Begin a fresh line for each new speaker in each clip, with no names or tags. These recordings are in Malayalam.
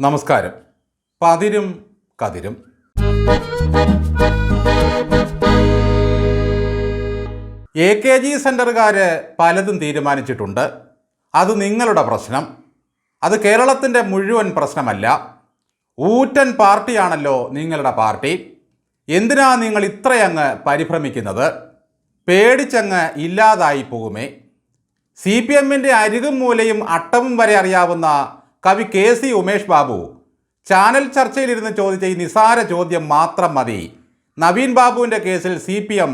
നമസ്കാരം. പതിരും കതിരും. എ കെ ജി സെന്ററുകാർ പലതും തീരുമാനിച്ചിട്ടുണ്ട്. അത് നിങ്ങളുടെ പ്രശ്നം. അത് കേരളത്തിന്റെ മുഴുവൻ പ്രശ്നമല്ല. ഊറ്റൻ പാർട്ടിയാണല്ലോ നിങ്ങളുടെ പാർട്ടി. എന്തിനാ നിങ്ങൾ ഇത്രയങ്ങ് പരിഭ്രമിക്കുന്നത്? പേടിച്ചങ്ങ് ഇല്ലാതായി പോകുമേ. സി പി എമ്മിന്റെ അരികും മൂലയും അട്ടവും വരെ അറിയാവുന്ന കവി K C Umesh Babu channel ചർച്ചയിലിരുന്ന് ചോദിച്ച ഈ നിസാര ചോദ്യം മാത്രം മതി. നവീൻ ബാബുവിന്റെ കേസിൽ സി പി എം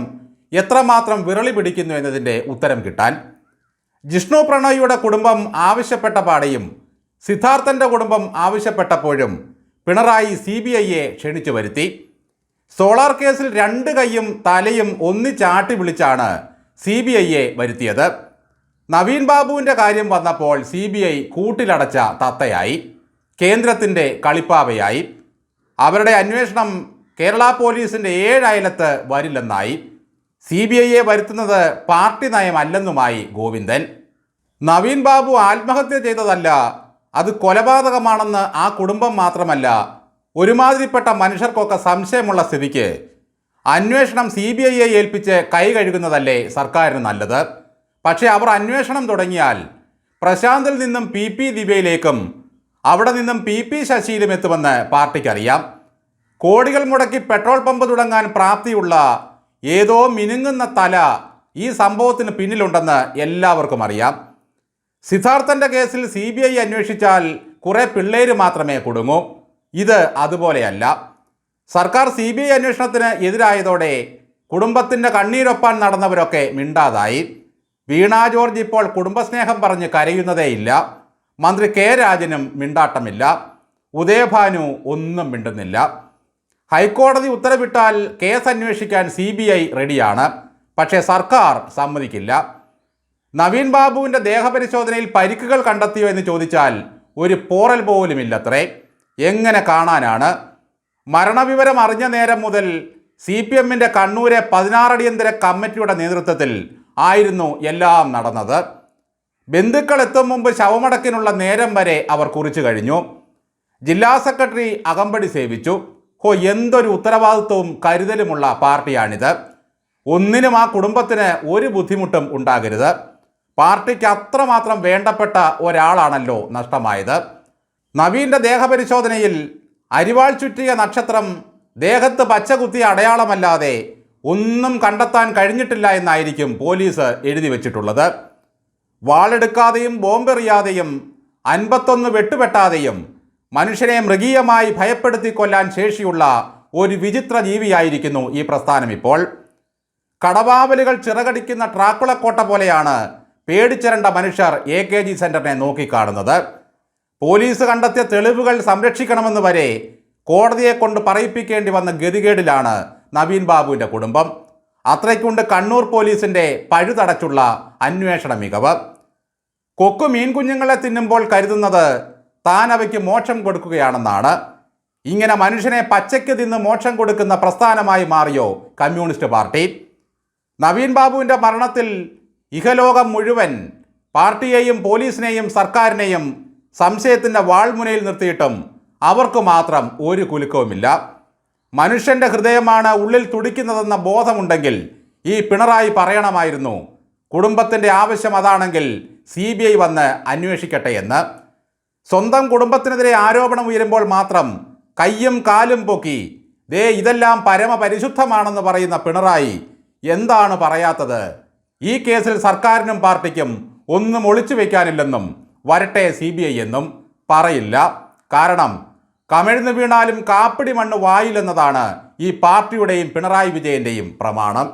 എത്രമാത്രം വിരളി പിടിക്കുന്നു എന്നതിന്റെ ഉത്തരം കിട്ടാൻ. ജിഷ്ണു പ്രണോയിയുടെ കുടുംബം ആവശ്യപ്പെട്ട പാടെയും സിദ്ധാർത്ഥന്റെ കുടുംബം ആവശ്യപ്പെട്ടപ്പോഴും പിണറായി സി ബി ഐയെ ക്ഷണിച്ചു വരുത്തി. സോളാർ കേസിൽ രണ്ട് കൈയും തലയും ഒന്നിച്ചാട്ടി വിളിച്ചാണ് സി ബി ഐയെ വരുത്തിയത്. നവീൻ ബാബുവിന്റെ കാര്യം വന്നപ്പോൾ സി ബി ഐ കൂട്ടിലടച്ച തത്തയായി കേന്ദ്രത്തിന്റെ കളിപ്പാവയായി. അവരുടെ അന്വേഷണം കേരള പോലീസിന്റെ ഏഴയലത്ത് വരില്ലെന്നായി. സി ബി ഐയെ വരുത്തുന്നത് പാർട്ടി നയമല്ലെന്നുമായി ഗോവിന്ദൻ. നവീൻ ബാബു ആത്മഹത്യ ചെയ്തതല്ല അത് കൊലപാതകമാണെന്ന് ആ കുടുംബം മാത്രമല്ല ഒരുമാതിരിപ്പെട്ട മനുഷ്യർക്കൊക്കെ സംശയമുള്ള സ്ഥിതിക്ക്. അന്വേഷണം സി ബി ഐയെ ഏൽപ്പിച്ച് കൈ കഴുകുന്നതല്ലേ സർക്കാരിന് നല്ലത്? പക്ഷേ അവർ അന്വേഷണം തുടങ്ങിയാൽ പ്രശാന്തിൽ നിന്നും പി പി ദിവ്യയിലേക്കും അവിടെ നിന്നും പി പി ശശിയിലും എത്തുമെന്ന് പാർട്ടിക്കറിയാം. കോടികൾ മുടക്കി പെട്രോൾ പമ്പ് തുടങ്ങാൻ പ്രാപ്തിയുള്ള ഏതോ മിനുങ്ങുന്ന തല ഈ സംഭവത്തിന് പിന്നിലുണ്ടെന്ന് എല്ലാവർക്കും അറിയാം. സിദ്ധാർത്ഥന്റെ കേസിൽ സി ബി ഐ അന്വേഷിച്ചാൽ കുറേ പിള്ളേര് മാത്രമേ കുടുങ്ങൂ. ഇത് അതുപോലെയല്ല. സർക്കാർ സി ബി ഐ അന്വേഷണത്തിന് എതിരായതോടെ കുടുംബത്തിന്റെ കണ്ണീരൊപ്പാൻ നടന്നവരൊക്കെ മിണ്ടാതായി. വീണ ജോർജ് ഇപ്പോൾ കുടുംബസ്നേഹം പറഞ്ഞ് കരയുന്നതേയില്ല മന്ത്രി കെ രാജനും മിണ്ടാട്ടമില്ല. ഉദയഭാനു ഒന്നും മിണ്ടുന്നില്ല. ഹൈക്കോടതി ഉത്തരവിട്ടാൽ കേസ് അന്വേഷിക്കാൻ സി ബി ഐ റെഡിയാണ്. പക്ഷേ സർക്കാർ സമ്മതിക്കില്ല. നവീൻ ബാബുവിന്റെ ദേഹപരിശോധനയിൽ പരിക്കുകൾ കണ്ടെത്തിയോ എന്ന് ചോദിച്ചാൽ ഒരു പോറൽ പോലുമില്ലത്രേ. എങ്ങനെ കാണാനാണ്? മരണവിവരം അറിഞ്ഞ നേരം മുതൽ സി പി എമ്മിന്റെ കണ്ണൂരെ പതിനാറടിയന്തര കമ്മിറ്റിയുടെ നേതൃത്വത്തിൽ ആയിരുന്നു എല്ലാം നടന്നത്. ബന്ധുക്കൾ എത്തും മുമ്പ് ശവമടക്കിനുള്ള നേരം വരെ അവർ കുറിച്ചു കഴിഞ്ഞു. ജില്ലാ സെക്രട്ടറി അകമ്പടി സേവിച്ചു. ഹോ എന്തൊരു ഉത്തരവാദിത്വവും കരുതലുമുള്ള പാർട്ടിയാണിത്. ഒന്നിനും ആ കുടുംബത്തിന് ഒരു ബുദ്ധിമുട്ടും ഉണ്ടാകരുത്. പാർട്ടിക്ക് അത്രമാത്രം വേണ്ടപ്പെട്ട ഒരാളാണല്ലോ നഷ്ടമായത്. നവീന്റെ ദേഹപരിശോധനയിൽ അരിവാൾ ചുറ്റിയ നക്ഷത്രം ദേഹത്ത് പച്ചകുത്തിയ അടയാളമല്ലാതെ ഒന്നും കണ്ടെത്താൻ കഴിഞ്ഞിട്ടില്ല എന്നായിരിക്കും പോലീസ് എഴുതി വച്ചിട്ടുള്ളത്. വാളെടുക്കാതെയും ബോംബെറിയാതെയും അൻപത്തൊന്ന് വെട്ടുപെട്ടാതെയും മനുഷ്യനെ മൃഗീയമായി ഭയപ്പെടുത്തി കൊല്ലാൻ ശേഷിയുള്ള ഒരു വിചിത്ര ജീവിയായിരിക്കുന്നു ഈ പ്രസ്ഥാനം ഇപ്പോൾ. കടവാവലുകൾ ചിറകടിക്കുന്ന ട്രാക്കുളക്കോട്ട പോലെയാണ് പേടിച്ചിരണ്ട മനുഷ്യർ എ കെ ജി സെന്ററിനെ നോക്കിക്കാണുന്നത്. പോലീസ് കണ്ടെത്തിയ തെളിവുകൾ സംരക്ഷിക്കണമെന്ന് വരെ കോടതിയെ കൊണ്ട് പറയിപ്പിക്കേണ്ടി വന്ന ഗതികേടിലാണ് നവീൻ ബാബുവിന്റെ കുടുംബം. അത്രയ്ക്കുണ്ട് കണ്ണൂർ പോലീസിന്റെ പഴുതടച്ചുള്ള അന്വേഷണ മികവ്. കൊക്കു മീൻ കുഞ്ഞുങ്ങളെ തിന്നുമ്പോൾ കരുതുന്നത് താൻ അവയ്ക്ക് മോക്ഷം കൊടുക്കുകയാണെന്നാണ്. ഇങ്ങനെ മനുഷ്യനെ പച്ചയ്ക്ക് തിന്ന് മോക്ഷം കൊടുക്കുന്ന പ്രസ്ഥാനമായി മാറിയോ കമ്മ്യൂണിസ്റ്റ് പാർട്ടി? നവീൻ ബാബുവിന്റെ മരണത്തിൽ ഇഹലോകം മുഴുവൻ പാർട്ടിയെയും പോലീസിനെയും സർക്കാരിനെയും സംശയത്തിന്റെ വാൾമുനയിൽ നിർത്തിയിട്ടും അവർക്ക് മാത്രം ഒരു കുലുക്കവുമില്ല. മനുഷ്യന്റെ ഹൃദയമാണ് ഉള്ളിൽ തുടിക്കുന്നതെന്ന ബോധമുണ്ടെങ്കിൽ ഈ പിണറായി പറയണമായിരുന്നു കുടുംബത്തിന്റെ ആവശ്യം അതാണെങ്കിൽ സി ബി ഐ വന്ന് അന്വേഷിക്കട്ടെ എന്ന്. സ്വന്തം കുടുംബത്തിനെതിരെ ആരോപണം ഉയരുമ്പോൾ മാത്രം കയ്യും കാലും പൊക്കി ദേ ഇതെല്ലാം പരമപരിശുദ്ധമാണെന്ന് പറയുന്ന പിണറായി എന്താണ് പറയാത്തത്? ഈ കേസിൽ സർക്കാരിനും പാർട്ടിക്കും ഒന്നും ഒളിച്ചു വയ്ക്കാനില്ലെന്നും വരട്ടെ സി എന്നും പറയില്ല. കാരണം കമിഴ്ന്നു വീണാലും കാപ്പിടി മണ്ണ് വായിലെന്നതാണ് ഈ പാർട്ടിയുടെയും പിണറായി വിജയന്റെയും പ്രമാണം.